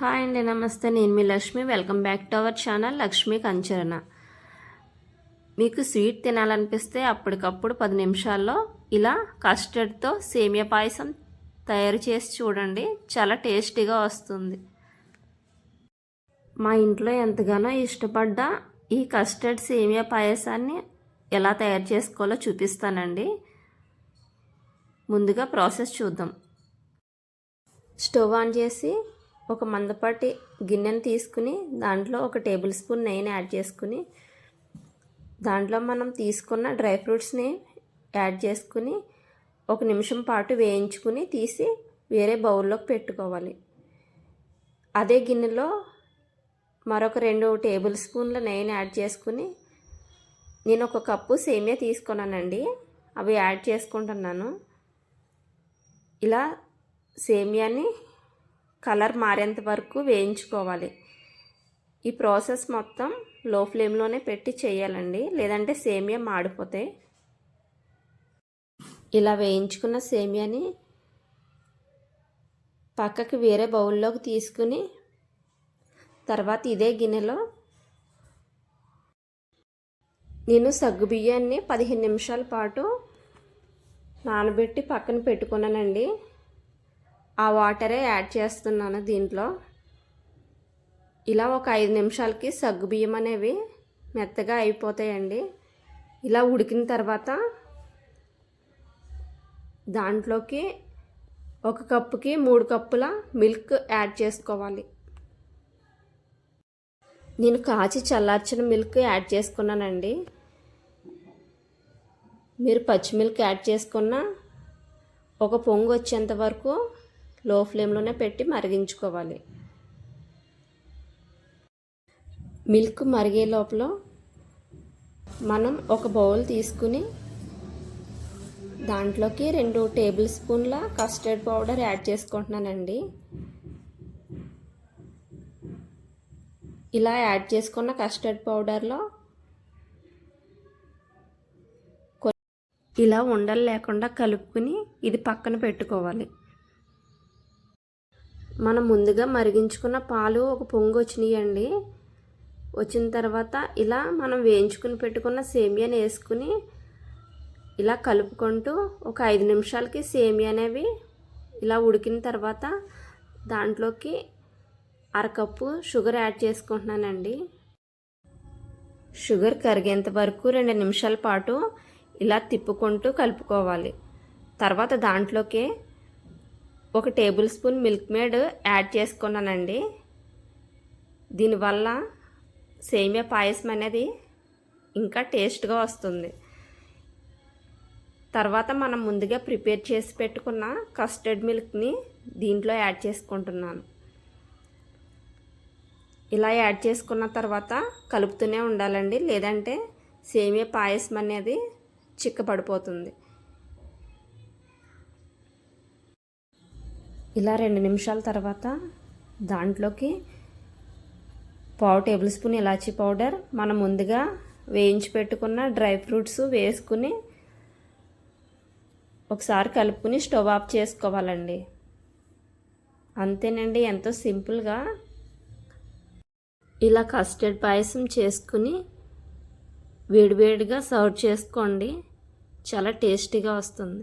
Hi అండి నమస్తే. నేను మీ Lakshmi. Welcome back to our channel Lakshmi Kancharana. మీకు స్వీట్ తినాలనిపిస్తే అప్పటికప్పుడు పది నిమిషాల్లో ఇలా కస్టర్డ్తో సేమియా పాయసం తయారు చేసి చూడండి. చాలా టేస్టీగా వస్తుంది. మా ఇంట్లో ఎంతగానో ఇష్టపడ్డ ఈ కస్టర్డ్ సేమియా పాయసాన్ని ఎలా తయారు చేసుకోవాలో చూపిస్తానండి. ముందుగా ప్రాసెస్ చూద్దాం. స్టవ్ ఆన్ చేసి ఒక మందపాటి గిన్నెను తీసుకుని దాంట్లో ఒక టేబుల్ స్పూన్ నెయ్యిని యాడ్ చేసుకుని దాంట్లో మనం తీసుకున్న డ్రై ఫ్రూట్స్ని యాడ్ చేసుకుని ఒక నిమిషం పాటు వేయించుకుని తీసి వేరే బౌల్లోకి పెట్టుకోవాలి. అదే గిన్నెలో మరొక రెండు టేబుల్ స్పూన్ల నెయ్యిని యాడ్ చేసుకుని నేను ఒక కప్పు సేమియా తీసుకున్నానండి. అవి యాడ్ చేసుకుంటున్నాను. ఇలా సేమియాని కలర్ మారేంత వరకు వేయించుకోవాలి. ఈ ప్రాసెస్ మొత్తం లో ఫ్లేమ్లోనే పెట్టి చేయాలండి. లేదంటే సేమియా మాడిపోతాయి ఇలా వేయించుకున్న సేమియాని పక్కకి వేరే బౌల్లోకి తీసుకుని తర్వాత ఇదే గిన్నెలో నేను సగ్గు బియ్యాన్ని పదిహేను నిమిషాల పాటు నానబెట్టి పక్కన పెట్టుకున్నానండి. ఆ వాటరే యాడ్ చేస్తున్నాను దీంట్లో. ఇలా ఒక ఐదు నిమిషాలకి సగ్గు బియ్యం అనేవి మెత్తగా అయిపోతాయండి. ఇలా ఉడికిన తర్వాత దాంట్లోకి ఒక కప్పుకి మూడు కప్పుల మిల్క్ యాడ్ చేసుకోవాలి. నేను కాచి చల్లార్చిన మిల్క్ యాడ్ చేసుకున్నానండి. మీరు పచ్చి మిల్క్ యాడ్ చేసుకున్న ఒక పొంగు వచ్చేంత వరకు లో ఫ్లేమ్లోనే పెట్టి మరిగించుకోవాలి. మిల్క్ మరిగే లోపల మనం ఒక బౌల్ తీసుకుని దాంట్లోకి రెండు టేబుల్ స్పూన్ల కస్టర్డ్ పౌడర్ యాడ్ చేసుకుంటున్నానండి. ఇలా యాడ్ చేసుకున్న కస్టర్డ్ పౌడర్లో ఇలా ఉండలు లేకుండా కలుపుకుని ఇది పక్కన పెట్టుకోవాలి. మనం ముందుగా మరిగించుకున్న పాలు ఒక పొంగు వచ్చినాయండి. వచ్చిన తర్వాత ఇలా మనం వేయించుకుని పెట్టుకున్న సేమియాని వేసుకుని ఇలా కలుపుకుంటూ ఒక ఐదు నిమిషాలకి సేమియా అనేవి ఇలా ఉడికిన తర్వాత దాంట్లోకి అరకప్పు షుగర్ యాడ్ చేసుకుంటున్నానండి. షుగర్ కరిగేంత వరకు రెండు నిమిషాల పాటు ఇలా తిప్పుకుంటూ కలుపుకోవాలి. తర్వాత దాంట్లోకి ఒక tablespoon milk made add చేసుకున్నానండి. దీనివల్ల సేమియా పాయసం అనేది ఇంకా టేస్ట్గా వస్తుంది. తర్వాత మనం ముందుగా ప్రిపేర్ చేసి పెట్టుకున్న కస్టర్డ్ మిల్క్ని దీంట్లో యాడ్ చేసుకుంటున్నాను. ఇలా యాడ్ చేసుకున్న తర్వాత కలుపుతూనే ఉండాలండి. లేదంటే సేమియా పాయసం అనేది చిక్కపడిపోతుంది ఇలా రెండు నిమిషాల తర్వాత దాంట్లోకి పావు టేబుల్ స్పూన్ ఇలాచీ పౌడర్ మనం ముందుగా వేయించి పెట్టుకున్న డ్రై ఫ్రూట్స్ వేసుకుని ఒకసారి కలుపుకుని స్టవ్ ఆఫ్ చేసుకోవాలండి. అంతేనండి ఎంతో సింపుల్గా ఇలా కస్టర్డ్ పాయసం చేసుకుని వేడివేడిగా సర్వ్ చేసుకోండి. చాలా టేస్టీగా వస్తుంది.